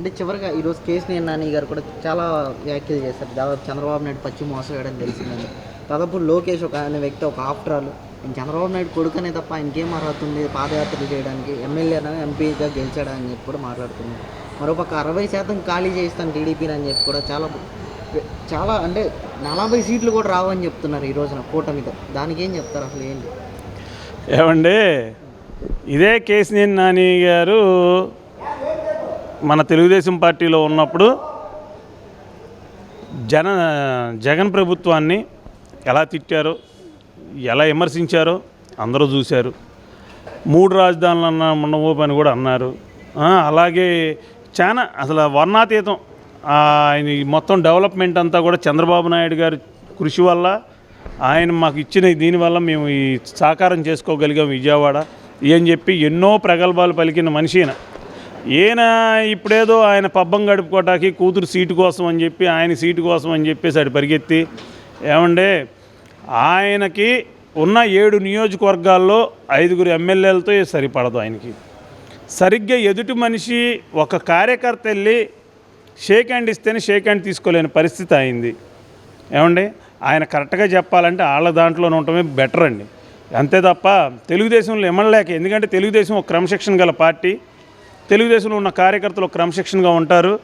అంటే చివరిగా ఈరోజు కేసీఆర్ నాని గారు కూడా చాలా వ్యాఖ్యలు చేశారు. దాదాపు చంద్రబాబు నాయుడు పచ్చి మోసగాడని తెలిసిందని. దాదాపు లోకేష్ ఒక అనే వ్యక్తి ఒక ఆఫ్టర్ ఆల్. నేను చంద్రబాబు నాయుడు కొడుకనే తప్ప ఆయనకేం అర్హత ఉంది పాదయాత్రలు చేయడానికి? ఎమ్మెల్యేనా ఎంపీగా గెలిచాడా అని చెప్పి కూడా మాట్లాడుతున్నారు. మరోపక్క అరవై శాతం ఖాళీ చేస్తాను టీడీపీని అని చెప్పి కూడా చాలా చాలా అంటే నలభై సీట్లు కూడా రావని చెప్తున్నారు ఈ రోజున కూటమితో. దానికి ఏం చెప్తారు అసలు ఏంటి? ఏమండి? ఇదే కేసినేని నాని గారు మన తెలుగుదేశం పార్టీలో ఉన్నప్పుడు జన జగన్ ప్రభుత్వాన్ని ఎలా తిట్టారో ఎలా విమర్శించారో అందరూ చూశారు. మూడు రాజధానులు అన్న ఉండవు అని కూడా అన్నారు. అలాగే చాలా అసలు వర్ణాతీతం ఆయన మొత్తం డెవలప్మెంట్ అంతా కూడా చంద్రబాబు నాయుడు గారి కృషి వల్ల ఆయన మాకు ఇచ్చిన దీనివల్ల మేము ఈ సాకారం చేసుకోగలిగాం విజయవాడ. అని చెప్పి ఎన్నో ప్రగల్భాలు పలికిన మనిషి ఈయన. ఇప్పుడేదో ఆయన పబ్బం గడుపుకోవటానికి కూతురు సీటు కోసం అని చెప్పి ఆయన సీటు కోసం అని చెప్పేసి అటు పరిగెత్తి ఏమండే ఆయనకి ఉన్న ఏడు నియోజకవర్గాల్లో ఐదుగురు ఎమ్మెల్యేలతో సరిపడదు ఆయనకి. సరిగ్గా ఎదుటి మనిషి ఒక కార్యకర్త వెళ్ళి షేక్ హ్యాండ్ ఇస్తేనే షేక్ హ్యాండ్ తీసుకోలేని పరిస్థితి అయింది. ఏమండి ఆయన కరెక్ట్గా చెప్పాలంటే వాళ్ళ దాంట్లోనే ఉండటమే బెటర్ అండి అంతే తప్ప తెలుగుదేశంలో ఎమ్మెల్యేక ఎందుకంటే తెలుగుదేశం ఒక క్రమశిక్షణ గల పార్టీ. తెలుగుదేశంలో ఉన్న కార్యకర్తలు క్రమశిక్షణగా ఉంటారు.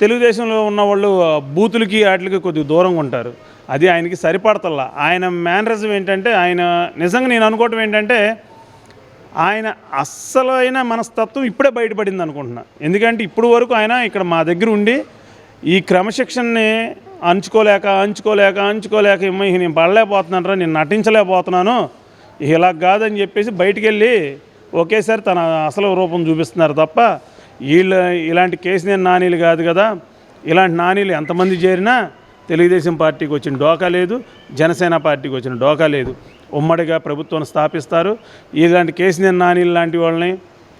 తెలుగుదేశంలో ఉన్న వాళ్ళు బూతులకి వాటికి కొద్దిగా దూరంగా ఉంటారు. అది ఆయనకి సరిపడతల్లా. ఆయన మేనరిజం ఏంటంటే ఆయన నిజంగా నేను అనుకోవటం ఏంటంటే ఆయన అస్సలైన మనస్తత్వం ఇప్పుడే బయటపడింది అనుకుంటున్నా. ఎందుకంటే ఇప్పుడు వరకు ఆయన ఇక్కడ మా దగ్గర ఉండి ఈ క్రమశిక్షణని అంచుకోలేక అంచుకోలేక అంచుకోలేక ఇమ్మ నేను పడలేకపోతున్నాను నేను నటించలేకపోతున్నాను. ఇలా కాదని చెప్పేసి బయటికి వెళ్ళి ఒకేసారి తన అసలు రూపం చూపిస్తున్నారు తప్ప వీళ్ళు ఇలాంటి కేసీఆర్ నానీలు కాదు కదా. ఇలాంటి నానీలు ఎంతమంది చేరినా తెలుగుదేశం పార్టీకి వచ్చిన డోకా లేదు జనసేన పార్టీకి వచ్చిన డోకా లేదు. ఉమ్మడిగా ప్రభుత్వాన్ని స్థాపిస్తారు. ఇలాంటి కేసీఆర్ నానీలు లాంటి వాళ్ళని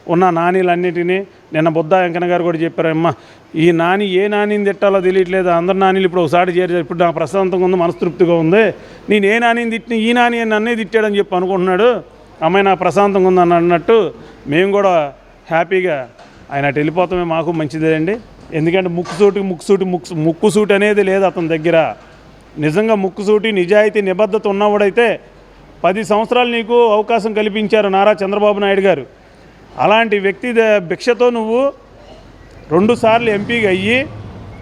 ఉన్న నానీలన్నిటినీ నిన్న బుద్ధ వెంకన్న గారు కూడా చెప్పారమ్మా ఈ నాని ఏ నానిని తిట్టాలో తెలియట్లేదు. అందరు నానీలు ఇప్పుడు ఒకసారి చేరి ఇప్పుడు నా ప్రశాంతంగా ఉంది మనస్తృప్తిగా ఉంది. నేను ఏ నానిని తిట్టిన ఈ నాని నన్నే తిట్టాడని చెప్పి అనుకుంటున్నాడు. అమ్మాయి నాకు ప్రశాంతంగా ఉందని అని అన్నట్టు మేము కూడా హ్యాపీగా ఆయన అటు వెళ్ళిపోతామే మాకు మంచిదే అండి ఎందుకంటే ముక్కుసూటి ముక్కుసూటి ముక్కు ముక్కుసూటి అనేది లేదు అతని దగ్గర. నిజంగా ముక్కుసూటి నిజాయితీ నిబద్ధత ఉన్నవాడైతే పది సంవత్సరాలు నీకు అవకాశం కల్పించారు నారా చంద్రబాబు నాయుడు గారు. అలాంటి వ్యక్తి ద- భిక్షతో నువ్వు రెండుసార్లు ఎంపీగా అయ్యి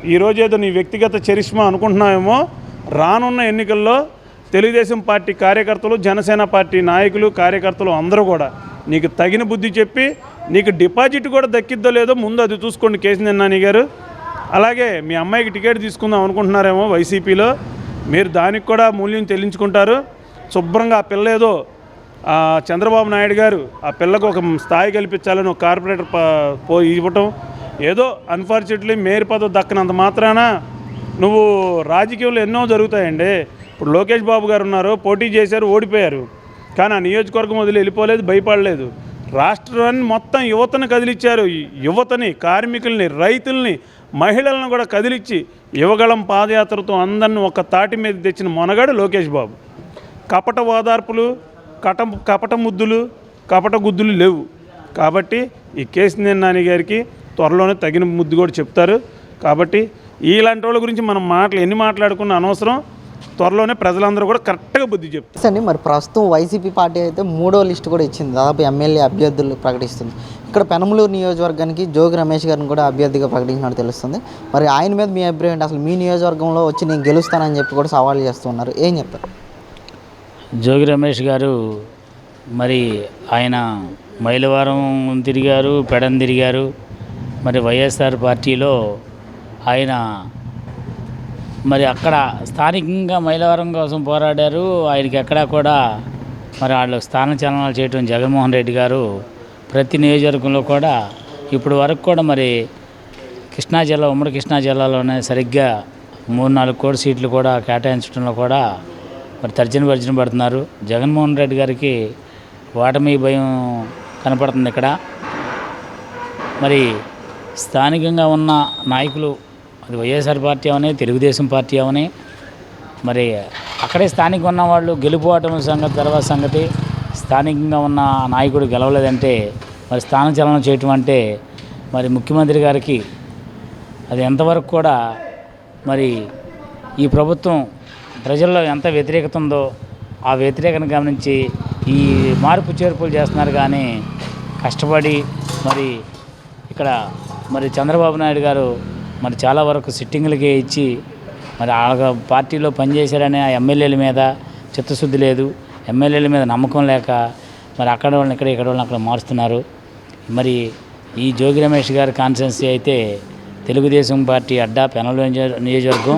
ఈరోజు ఏదో నీ వ్యక్తిగత చరిష్మా అనుకుంటున్నావేమో రానున్న ఎన్నికల్లో తెలుగుదేశం పార్టీ కార్యకర్తలు జనసేన పార్టీ నాయకులు కార్యకర్తలు అందరూ కూడా నీకు తగిన బుద్ధి చెప్పి నీకు డిపాజిట్ కూడా దక్కిద్దో లేదో ముందు అది చూసుకోండి కేసీ నాని గారు. అలాగే మీ అమ్మాయికి టికెట్ తీసుకుందాం అనుకుంటున్నారేమో వైసీపీలో. మీరు దానికి కూడా మూల్యం చెల్లించుకుంటారు. శుభ్రంగా ఆ పిల్ల ఏదో చంద్రబాబు నాయుడు గారు ఆ పిల్లకు ఒక స్థాయి కల్పించాలని ఒక కార్పొరేటర్ పో ఇవ్వటం. ఏదో అన్ఫార్చునేట్లీ మేయర్ పదవి దక్కనంత మాత్రాన నువ్వు రాజకీయంలో ఎన్నో జరుగుతాయండి. ఇప్పుడు లోకేష్ బాబు గారు ఉన్నారు పోటీ చేశారు ఓడిపోయారు. కానీ ఆ నియోజకవర్గం వదిలి వెళ్ళిపోలేదు భయపడలేదు. రాష్ట్రాన్ని మొత్తం యువతను కదిలిచ్చారు. యువతని కార్మికుల్ని రైతుల్ని మహిళలను కూడా కదిలిచ్చి యువగళం పాదయాత్రతో అందరిని ఒక తాటి మీద తెచ్చిన మొనగాడు లోకేష్ బాబు. కపట ఓదార్పులు కట కపట ముద్దులు కపట గుద్దులు లేవు. కాబట్టి ఈ కేసీఆర్ నాని గారికి త్వరలోనే తగిన ముద్దు కూడా చెప్తారు. కాబట్టి ఇలాంటి వాళ్ళ గురించి మనం మాటలు ఎన్ని మాట్లాడుకున్న అనవసరం. త్వరలోనే ప్రజలందరూ కూడా కరెక్ట్గా బుద్ధి చెప్తారు. అండి. మరి ప్రస్తుతం వైసీపీ పార్టీ అయితే మూడో లిస్టు కూడా ఇచ్చింది. దాదాపు ఎమ్మెల్యే అభ్యర్థులు ప్రకటిస్తుంది. ఇక్కడ పెనమలూరు నియోజకవర్గానికి జోగి రమేష్ గారిని కూడా అభ్యర్థిగా ప్రకటించినట్టు తెలుస్తుంది. మరి ఆయన మీద మీ అభిప్రాయం ఏంటి? అసలు మీ నియోజకవర్గంలో వచ్చి నేను గెలుస్తానని చెప్పి కూడా సవాల్ చేస్తున్నారు. ఏం చెప్తారు? జోగి రమేష్ గారు మరి ఆయన మైలవరం తిరిగారు పెడన్ తిరిగారు. మరి వైఎస్ఆర్ పార్టీలో ఆయన మరి అక్కడ స్థానికంగా మైలవరం కోసం పోరాడారు. ఆయనకి ఎక్కడా కూడా మరి వాళ్ళు స్థాన చలనాలు చేయటం జగన్మోహన్ రెడ్డి గారు ప్రతి నియోజకవర్గంలో కూడా ఇప్పుడు వరకు కూడా మరి కృష్ణా జిల్లా ఉమ్మడి కృష్ణా జిల్లాలోనే సరిగ్గా మూడు నాలుగు కోటి సీట్లు కూడా కేటాయించడంలో కూడా మరి తర్జన భర్జన పడుతున్నారు. జగన్మోహన్ రెడ్డి గారికి ఓటమి భయం కనపడుతుంది ఇక్కడ. మరి స్థానికంగా ఉన్న నాయకులు అది వైఎస్ఆర్ పార్టీ అవని తెలుగుదేశం పార్టీ అవని. మరి అక్కడే స్థానికంగా ఉన్న వాళ్ళు గెలుపోవటం సంగతి తర్వాత సంగతి. స్థానికంగా ఉన్న నాయకుడు గెలవలేదంటే మరి స్థాన చలనం చేయటం అంటే మరి ముఖ్యమంత్రి గారికి అది ఎంతవరకు కూడా మరి ఈ ప్రభుత్వం ప్రజల్లో ఎంత వ్యతిరేకత ఉందో ఆ వ్యతిరేకతను గమనించి ఈ మార్పు చేర్పులు చేస్తున్నారు కానీ కష్టపడి మరి ఇక్కడ మరి చంద్రబాబు నాయుడు గారు మరి చాలా వరకు సిట్టింగులకి ఇచ్చి మరి ఆ పార్టీలో పనిచేశారనే ఆ ఎమ్మెల్యేల మీద చిత్తశుద్ధి లేదు. ఎమ్మెల్యేల మీద నమ్మకం లేక మరి అక్కడ వాళ్ళని ఇక్కడ ఇక్కడ వాళ్ళని అక్కడ మారుస్తున్నారు. మరి ఈ జోగి రమేష్ గారి కాన్స్టెన్సీ అయితే తెలుగుదేశం పార్టీ అడ్డా పెనల నియోజకవర్గం.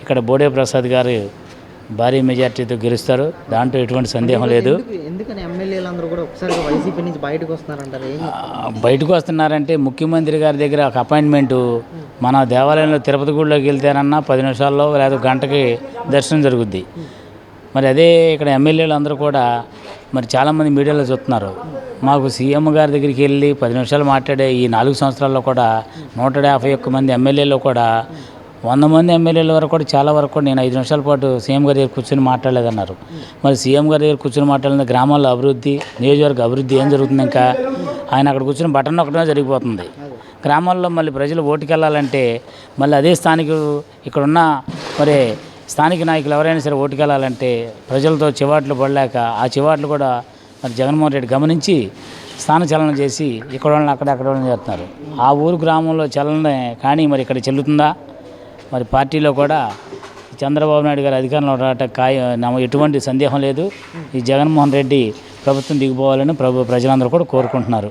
ఇక్కడ బోడే ప్రసాద్ గారు భారీ మెజార్టీతో గెలుస్తారు. దాంట్లో ఎటువంటి సందేహం లేదు. ఎందుకు- ఎందుకని ఎమ్మెల్యేలందరూ కూడా ఒకసారి వైసీపీ నుంచి బయటకు వస్తున్నారంటారు? ఏం ఆ, బయటకు వస్తున్నారంటే ముఖ్యమంత్రి గారి దగ్గర ఒక అపాయింట్మెంటు మన దేవాలయంలో తిరుపతి గుడిలోకి వెళ్తేనన్నా పది నిమిషాల్లో లేదా గంటకి దర్శనం జరుగుద్ది. మరి అదే ఇక్కడ ఎమ్మెల్యేలు అందరూ కూడా మరి చాలామంది మీడియాలో చూస్తున్నారు. మాకు సీఎం గారి దగ్గరికి వెళ్ళి పది నిమిషాలు మాట్లాడే ఈ నాలుగు సంవత్సరాల్లో కూడా నూట యాభై ఒక్క మంది ఎమ్మెల్యేలు కూడా వంద మంది ఎమ్మెల్యేల వరకు కూడా చాలా వరకు కూడా నేను ఐదు నిమిషాల పాటు సీఎం గారి దగ్గర కూర్చొని మాట్లాడలేదన్నారు. మరి సీఎం గారి దగ్గర కూర్చొని మాట్లాడిన గ్రామాల్లో అభివృద్ధి నియోజకవర్గ అభివృద్ధి ఏం జరుగుతుంది ఇంకా? ఆయన అక్కడ కూర్చొని బటన్ నొక్కడమే జరిగిపోతుంది. గ్రామాల్లో మళ్ళీ ప్రజలు ఓటుకెళ్ళాలంటే మళ్ళీ అదే స్థానిక ఇక్కడున్న మరి స్థానిక నాయకులు ఎవరైనా సరే ఓటుకెళ్ళాలంటే ప్రజలతో చివాట్లు పడలేక ఆ చివాట్లు కూడా మరి జగన్మోహన్ రెడ్డి గమనించి స్థాన చలనం చేసి ఇక్కడ వాళ్ళని అక్కడ అక్కడ వాళ్ళని చేస్తున్నారు. ఆ ఊరు గ్రామంలో చలనే కానీ మరి ఇక్కడ చెల్లుతుందా? మరి పార్టీలో కూడా చంద్రబాబు నాయుడు గారు అధికారంలో రావటం కాయ నమ్మ- ఎటువంటి సందేహం లేదు. ఈ జగన్మోహన్ రెడ్డి ప్రభుత్వం దిగిపోవాలని ప్రభు ప్రజలందరూ కూడా కోరుకుంటున్నారు.